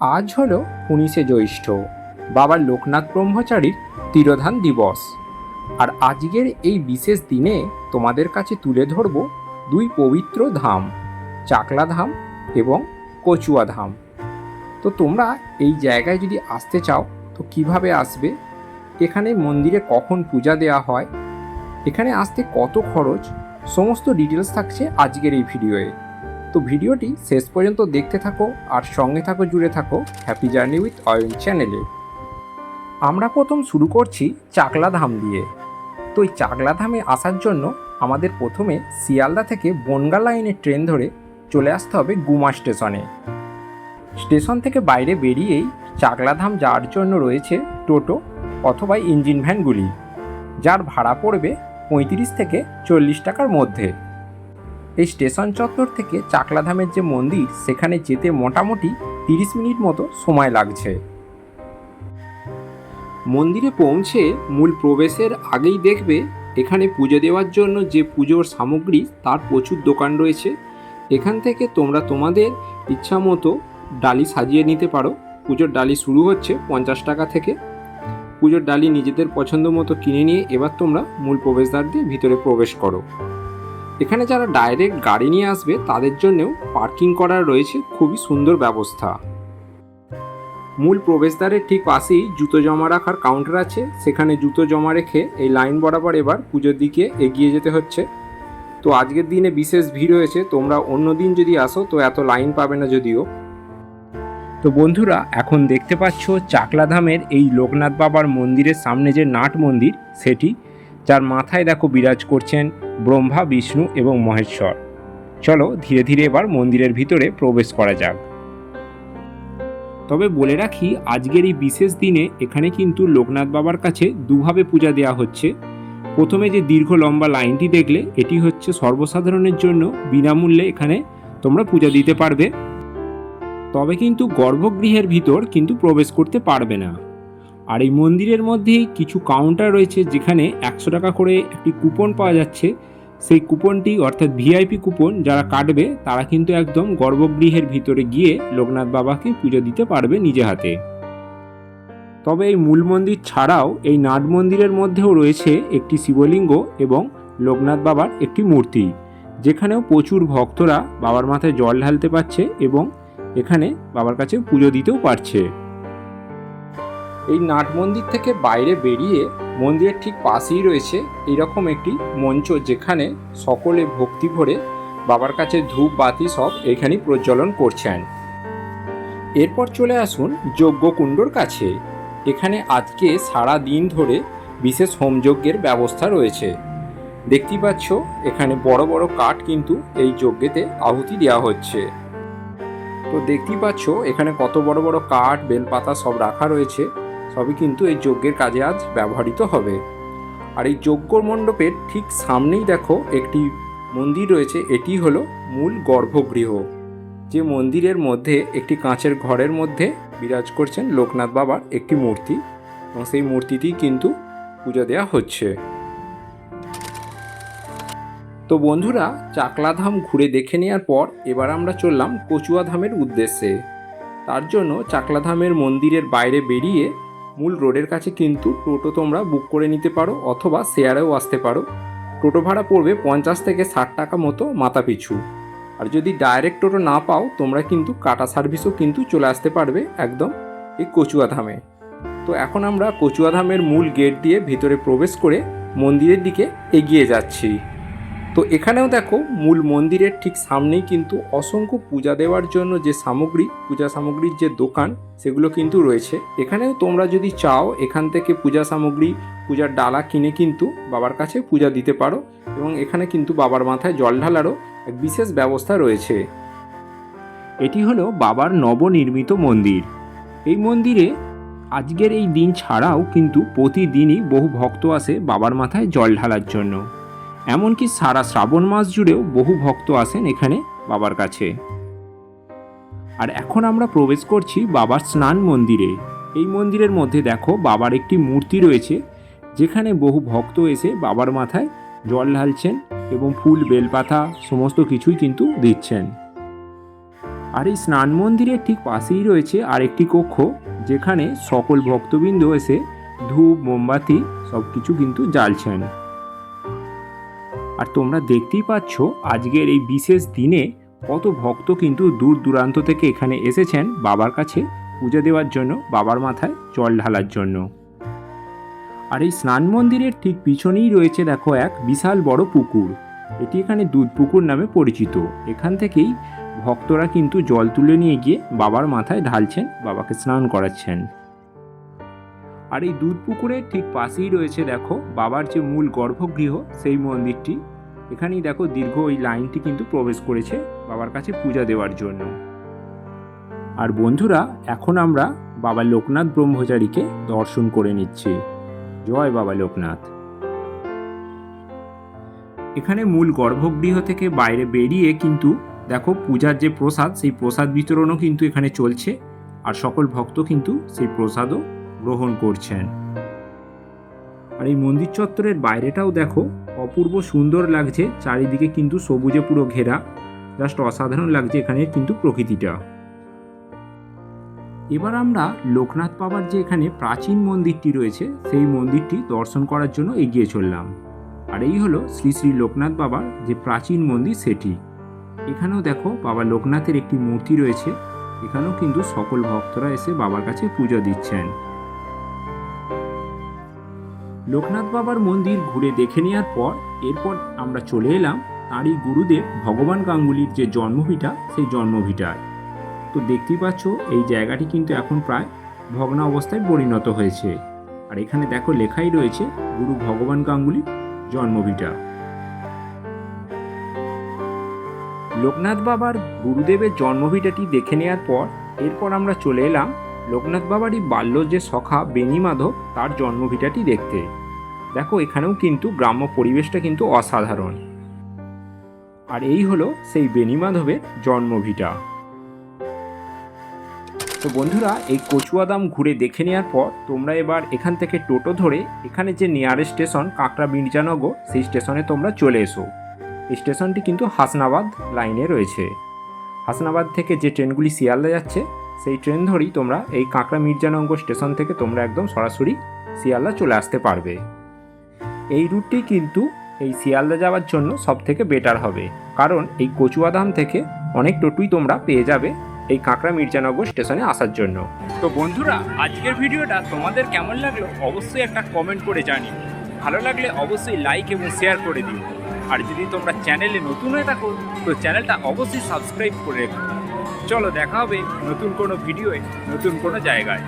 আজ হলো উনিশে জ্যৈষ্ঠ বাবা লোকনাথ ব্রহ্মচারীর তিরোধান দিবস। আর আজকের এই বিশেষ দিনে তোমাদের কাছে তুলে ধরব দুই পবিত্র ধাম চাকলা ধাম এবং কচুয়া ধাম তো তোমরা এই জায়গায় যদি আসতে চাও, তো কীভাবে আসবে? এখানে মন্দিরে কখন পূজা দেওয়া হয়? এখানে আসতে কত খরচ? সমস্ত ডিটেলস থাকছে আজকের এই ভিডিওয়ে তো ভিডিওটি শেষ পর্যন্ত দেখতে থাকো আর সঙ্গে থাকো, জুড়ে থাকো হ্যাপি জার্নি উইথ অয়ন চ্যানেলে আমরা প্রথম শুরু করছি চাকলা ধাম দিয়ে। তো এই চাকলা ধামে আসার জন্য আমাদের প্রথমে শিয়ালদা থেকে বনগা লাইনের ট্রেন ধরে চলে আসতে হবে গুমা স্টেশনে। স্টেশন থেকে বাইরে বেরিয়েই চাকলা ধাম যাওয়ার জন্য রয়েছে টোটো অথবা ইঞ্জিন ভ্যানগুলি, যার ভাড়া পড়বে পঁয়ত্রিশ থেকে চল্লিশ টাকার মধ্যে। এই স্টেশন চত্বর থেকে চাকলাধামের যে মন্দির, সেখানে যেতে মোটামুটি তিরিশ মিনিট মতো সময় লাগছে। মন্দিরে পৌঁছে মূল প্রবেশের আগেই দেখবে, এখানে পুজো দেওয়ার জন্য যে পুজোর সামগ্রী, তার প্রচুর দোকান রয়েছে। এখান থেকে তোমরা তোমাদের ইচ্ছা মতো ডালি সাজিয়ে নিতে পারো। পুজোর ডালি শুরু হচ্ছে পঞ্চাশ টাকা থেকে। পুজোর ডালি নিজেদের পছন্দ মতো কিনে নিয়ে এবার তোমরা মূল প্রবেশদ্বার দিয়ে ভিতরে প্রবেশ করো। এখানে যারা ডাইরেক্ট গাড়ি নিয়ে আসবে, তাদের জন্যও পার্কিং করার রয়েছে খুবই সুন্দর ব্যবস্থা। মূল প্রবেশদ্বারের ঠিক পাশেই জুতো জমা রাখার কাউন্টার আছে। সেখানে জুতো জমা রেখে এই লাইন বরাবর এবার পুজোর দিকে এগিয়ে যেতে হচ্ছে। তো আজকের দিনে বিশেষ ভিড় হয়েছে, তোমরা অন্য দিন যদি আসো, তো এত লাইন পাবে না যদিও। তো বন্ধুরা, এখন দেখতে পাচ্ছ চাকলাধামের এই লোকনাথ বাবার মন্দিরের সামনে যে নাট মন্দির, সেটি, যার মাথায় দেখো বিরাজ করছেন ব্রহ্মা, বিষ্ণু এবং মহেশ্বর। চলো ধীরে ধীরে এবার মন্দিরের ভিতরে প্রবেশ করা যাক। তবে বলে রাখি, আজকের এই বিশেষ দিনে এখানে কিন্তু লোকনাথ বাবার কাছে দুভাবে পূজা দেওয়া হচ্ছে। প্রথমে যে দীর্ঘ লম্বা লাইনটি দেখলে, এটি হচ্ছে সর্বসাধারণের জন্য বিনামূল্যে এখানে তোমরা পূজা দিতে পারবে। তবে কিন্তু গর্ভগৃহের ভিতর কিন্তু প্রবেশ করতে পারবে না। আর এই মন্দিরের মধ্যেই কিছু কাউন্টার রয়েছে যেখানে একশো টাকা করে একটি কুপন পাওয়া যাচ্ছে। সেই কুপনটি অর্থাৎ ভিআইপি কুপন যারা কাটবে, তারা কিন্তু একদম গর্ভগৃহের ভিতরে গিয়ে লোকনাথ বাবাকে পুজো দিতে পারবে নিজে হাতে। তবে এই মূল মন্দির ছাড়াও এই নাট মন্দিরের মধ্যেও রয়েছে একটি শিবলিঙ্গ এবং লোকনাথ বাবার একটি মূর্তি, যেখানেও প্রচুর ভক্তরা বাবার মাথায় জল ঢালতে পারছে এবং এখানে বাবার কাছে পুজো দিতেও পারছে। এই নাট মন্দির থেকে বাইরে বেরিয়ে মন্দিরের ঠিক পাশেই রয়েছে এরকম একটি মঞ্চ যেখানে সকলে ভক্তি ভরে বাবার কাছে ধূপ, বাতি সব এখানেই প্রজ্বলন করছেন। এরপর চলে আসুন যজ্ঞকুণ্ডর কাছে। এখানে আজকে সারা দিন ধরে বিশেষ হোমযজ্ঞের ব্যবস্থা রয়েছে। দেখতেই পাচ্ছ, এখানে বড় বড় কাঠ কিন্তু এই যজ্ঞেতে আহুতি দেওয়া হচ্ছে। তো দেখতেই পাচ্ছ, এখানে কত বড় বড় কাঠ, বেলপাতা সব রাখা রয়েছে। সবই কিন্তু এই যজ্ঞের কাজে আজ ব্যবহৃত হবে। আর এই যজ্ঞ মণ্ডপের ঠিক সামনেই দেখো একটি মন্দির রয়েছে, এটি হলো মূল গর্ভগৃহ। যে মন্দিরের মধ্যে একটি কাঁচের ঘরের মধ্যে বিরাজ করছেন লোকনাথ বাবার একটি মূর্তি এবং সেই মূর্তিটি কিন্তু পুজো দেওয়া হচ্ছে। তো বন্ধুরা, চাকলাধাম ঘুরে দেখে নেওয়ার পর এবার আমরা চললাম কচুয়া ধামের উদ্দেশ্যে। তার জন্য চাকলাধামের মন্দিরের বাইরে বেরিয়ে মূল রোডের কাছে কিন্তু টোটো তোমরা বুক করে নিতে পারো অথবা শেয়ারেও আসতে পারো। টোটো ভাড়া পড়বে পঞ্চাশ থেকে ষাট টাকা মতো মাথা পিছু আর যদি ডাইরেক্ট টোটো না পাও, তোমরা কিন্তু কাটা সার্ভিসও কিন্তু চলে আসতে পারবে একদম এই কচুয়া ধামে। তো এখন আমরা কচুয়া ধামের মূল গেট দিয়ে ভিতরে প্রবেশ করে মন্দিরের দিকে এগিয়ে যাচ্ছি। তো এখানেও দেখো মূল মন্দিরের ঠিক সামনেই কিন্তু অসংখ্য পূজা দেওয়ার জন্য যে সামগ্রী, পূজা সামগ্রীর যে দোকান, সেগুলো কিন্তু রয়েছে। এখানেও তোমরা যদি চাও, এখান থেকে পূজা সামগ্রী, পূজার ডালা কিনে কিন্তু বাবার কাছে পূজা দিতে পারো এবং এখানে কিন্তু বাবার মাথায় জল ঢালারও এক বিশেষ ব্যবস্থা রয়েছে। এটি হলো বাবার নবনির্মিত মন্দির। এই মন্দিরে আজকের এই দিন ছাড়াও কিন্তু প্রতিদিনই বহু ভক্ত আসে বাবার মাথায় জল ঢালার জন্য। এমনকি সারা শ্রাবণ মাস জুড়েও বহু ভক্ত আসেন এখানে বাবার কাছে। আর এখন আমরা প্রবেশ করছি বাবার স্নান মন্দিরে। এই মন্দিরের মধ্যে দেখো বাবার একটি মূর্তি রয়েছে, যেখানে বহু ভক্ত এসে বাবার মাথায় জল ঢালছেন এবং ফুল, বেলপাতা সমস্ত কিছুই কিন্তু দিচ্ছেন। আর এই স্নান মন্দিরের ঠিক পাশেই রয়েছে আরেকটি কক্ষ, যেখানে সকল ভক্তবৃন্দ এসে ধূপ, মোমবাতি সব কিছু কিন্তু জ্বালছেন। আর তোমরা দেখতেই পাচ্ছ আজকের এই বিশেষ দিনে কত ভক্ত কিন্তু দূর দূরান্ত থেকে এখানে এসেছেন বাবার কাছে পুজো দেওয়ার জন্য, বাবার মাথায় জল ঢালার জন্য। আর এই স্নান মন্দিরের ঠিক পিছনেই রয়েছে দেখো এক বিশাল বড় পুকুর। এটি এখানে দুধ পুকুর নামে পরিচিত। এখান থেকেই ভক্তরা কিন্তু জল তুলে নিয়ে গিয়ে বাবার মাথায় ঢালছেন, বাবাকে স্নান করাচ্ছেন। আর এই দুধ পুকুরের ঠিক পাশেই রয়েছে, দেখো, বাবার যে মূল গর্ভগৃহ, সেই মন্দিরটি। এখানেই দেখো দীর্ঘ ওই লাইনটি কিন্তু প্রবেশ করেছে বাবার কাছে পূজা দেওয়ার জন্য। আর বন্ধুরা, এখন আমরা বাবা লোকনাথ ব্রহ্মচারীকে দর্শন করে নিচ্ছি। জয় বাবা লোকনাথ। এখানে মূল গর্ভগৃহ থেকে বাইরে বেরিয়ে কিন্তু দেখো পূজার যে প্রসাদ, সেই প্রসাদ বিতরণও কিন্তু এখানে চলছে। আর সকল ভক্ত কিন্তু সেই প্রসাদও গ্রহণ করছেন। আর এই মন্দির চত্বরের বাইরেটাও দেখো, অপূর্ব সুন্দর লাগছে, চারিদিকে কিন্তু সবুজে পুরো ঘেরা জাস্ট অসাধারণ লাগছে এখানে কিন্তু প্রকৃতিটা। এবার আমরা লোকনাথ বাবার যে এখানে প্রাচীন মন্দিরটি রয়েছে, সেই মন্দিরটি দর্শন করার জন্য এগিয়ে চললাম। আর এই হলো শ্রী শ্রী লোকনাথ বাবার যে প্রাচীন মন্দির সেটি। এখানেও দেখো বাবা লোকনাথের একটি মূর্তি রয়েছে, এখানেও কিন্তু সকল ভক্তরা এসে বাবার কাছে পুজো দিচ্ছেন। লোকনাথ বাবার মন্দির ঘুরে দেখে নেওয়ার পর, এরপর আমরা চলে এলাম তাঁরই গুরুদেব ভগবান গাঙ্গুলির যে জন্মভিটা, সেই জন্মভিটায়। তো দেখতেই পাচ্ছ, এই জায়গাটি কিন্তু এখন প্রায় ভগ্ন অবস্থায় পরিণত হয়েছে। আর এখানে দেখো লেখাই রয়েছে, গুরু ভগবান গাঙ্গুলির জন্মভিটা। লোকনাথ বাবার গুরুদেবের জন্মভিটাটি দেখে নেওয়ার পর, এরপর আমরা চলে এলাম লোকনাথ বাবারই বাল্য যে সখা বেনি মাধব, তার জন্মভিটাটি দেখতে। দেখো, এখানেও কিন্তু গ্রাম্য পরিবেশটা কিন্তু অসাধারণ। আর এই হলো সেই বেনি মাধবের জন্মভিটা। তো বন্ধুরা, এই কচুয়াদাম ঘুরে দেখে নেওয়ার পর তোমরা এবার এখান থেকে টোটো ধরে এখানে যে নিয়ারেস্ট স্টেশন কাঁকড়া মির্জানগর সেই স্টেশনে তোমরা চলে এসো। এই স্টেশনটি কিন্তু হাসনাবাদ লাইনে রয়েছে। হাসনাবাদ থেকে যে ট্রেনগুলি শিয়ালদা যাচ্ছে সেই ট্রেন ধরেই তোমরা এই কাঁকড়া মির্জানগর স্টেশন থেকে তোমরা একদম সরাসরি শিয়ালদা চলে আসতে পারবে। এই রুটটি কিন্তু এই শিয়ালদা যাওয়ার জন্য সব থেকে বেটার হবে। কারণ এই কচুয়াদাম থেকে অনেক টোটোই তোমরা পেয়ে যাবে এই কাঁকড়া মির্জানগর স্টেশনে আসার জন্য। তো বন্ধুরা, আজকের ভিডিওটা তোমাদের কেমন লাগল অবশ্যই একটা কমেন্ট করে জানি ভালো লাগলে অবশ্যই লাইক এবং শেয়ার করে দিও। আর যদি তোমরা চ্যানেলে নতুন হয়ে থাকো, তো চ্যানেলটা অবশ্যই সাবস্ক্রাইব করে রেখো। চলো দেখা হবে নতুন কোনো ভিডিওয়ে নতুন কোনো জায়গায়।